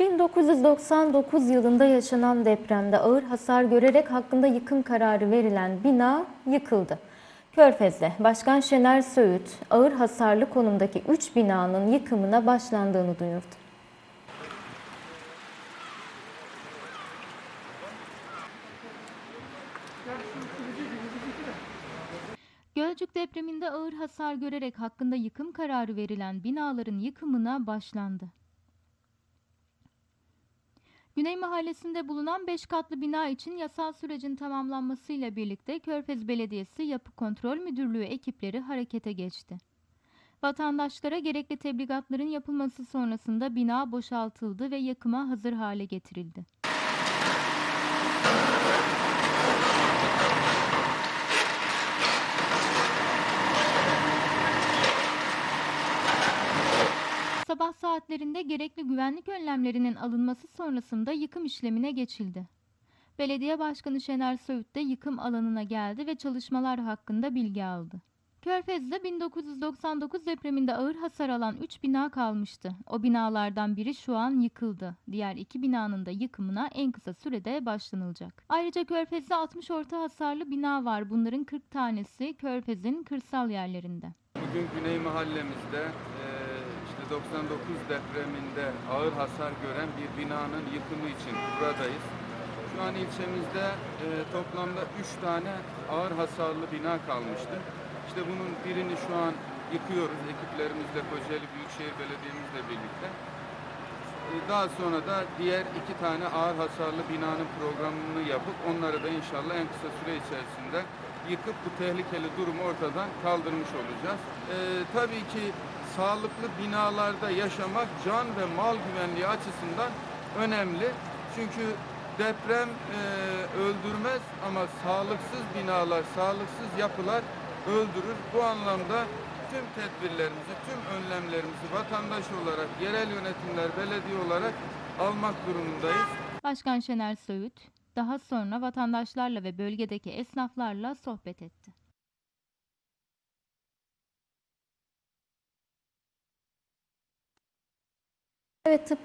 1999 yılında yaşanan depremde ağır hasar görerek hakkında yıkım kararı verilen bina yıkıldı. Körfez'de Başkan Şener Söğüt ağır hasarlı konumdaki 3 binanın yıkımına başlandığını duyurdu. Gölcük depreminde ağır hasar görerek hakkında yıkım kararı verilen binaların yıkımına başlandı. Güney Mahallesi'nde bulunan 5 katlı bina için yasal sürecin tamamlanmasıyla birlikte Körfez Belediyesi Yapı Kontrol Müdürlüğü ekipleri harekete geçti. Vatandaşlara gerekli tebligatların yapılması sonrasında bina boşaltıldı ve yakıma hazır hale getirildi. Sabah saatlerinde gerekli güvenlik önlemlerinin alınması sonrasında yıkım işlemine geçildi. Belediye Başkanı Şener Söğüt de yıkım alanına geldi ve çalışmalar hakkında bilgi aldı. Körfez'de 1999 depreminde ağır hasar alan 3 bina kalmıştı. O binalardan biri şu an yıkıldı. Diğer iki binanın da yıkımına en kısa sürede başlanılacak. Ayrıca Körfez'de 60 orta hasarlı bina var. Bunların 40 tanesi Körfez'in kırsal yerlerinde. Bugün Güney Mahallemizde işte 99 depreminde ağır hasar gören bir binanın yıkımı için buradayız. Şu an ilçemizde e, toplamda 3 tane ağır hasarlı bina kalmıştı. İşte bunun birini şu an yıkıyoruz ekiplerimizle Kocaeli Büyükşehir Belediye'mizle birlikte. E, Daha sonra da diğer iki tane ağır hasarlı binanın programını yapıp onları da inşallah en kısa süre içerisinde yıkıp bu tehlikeli durumu ortadan kaldırmış olacağız. E, tabii ki sağlıklı binalarda yaşamak can ve mal güvenliği açısından önemli. Çünkü deprem e, öldürmez ama sağlıksız binalar, sağlıksız yapılar öldürür. Bu anlamda tüm tedbirlerimizi, tüm önlemlerimizi vatandaş olarak, yerel yönetimler, belediye olarak almak durumundayız. Başkan Şener Söğüt daha sonra vatandaşlarla ve bölgedeki esnaflarla sohbet etti. Evet tıp